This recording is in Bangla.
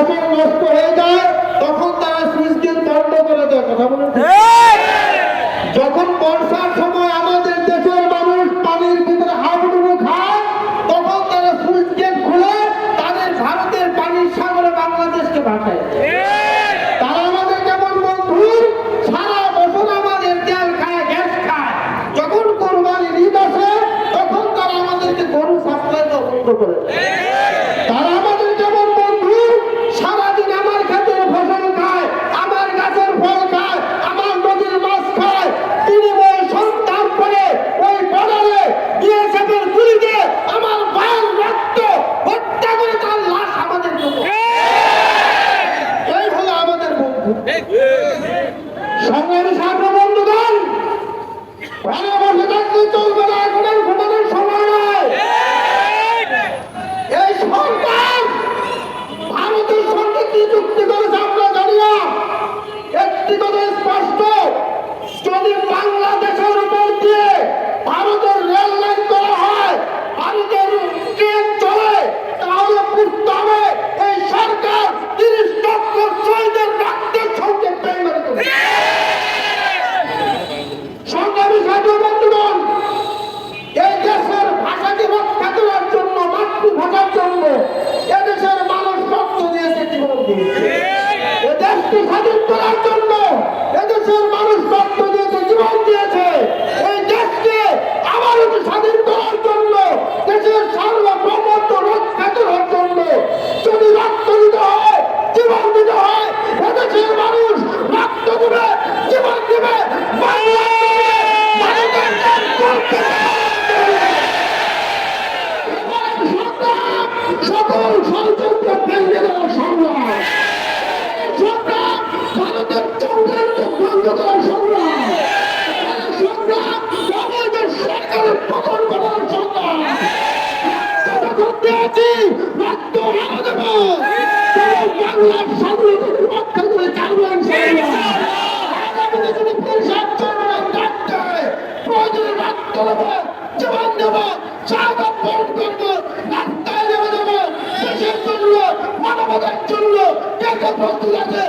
ফসল নষ্ট হয়ে যায় তখন তারা করে দেয়। কথা যখন বর্ষার সময় আমাদের দেশের মানুষ পানির ভিতরে খায় তখন তারা সুইচ গেট খুলে তাদের ভারতের পানির সাগরে বাংলাদেশকে ভাসায় ভারতের সঙ্গে কি চুক্তি করেছে আমরা জানি না। বাংলাদেশের উপর দিয়ে ভারতের রেল লাইন করা হয় ভারতের ট্রেন চলে তাহলে বুঝতে হবে এই সরকার তিরিশ লক্ষ শহীদের রক্তের সঙ্গে পেমেন্ট করে সংগ্রামী ছাত্র বন্ধুগণ এই দেশের ভাষাকে রক্ষা করার জন্য মাতৃভাষার জন্য এদেশের মানুষ রক্ত দিয়েছে জীবন দিয়েছে এ দেশকে করার জন্য এদেশের মানুষ রক্ত দিয়েছে জীবন দিয়েছে। এই দেশকে আবার স্বাধীন করার জন্য, দেশের সার্বভৌমত্ব রক্ষা করার জন্য যদি রক্ত দিতে হয়, জীবন দিতে হয়, এদেশের মানুষ রক্ত দেবে, জীবন দেবে সকল ষড়যন্ত্র জীবন দেব স্বাগত বরণ করব রাস্তায় নেমে দেবো দেশের জন্য মানবতার জন্য দেখে প্রস্তুত আছে।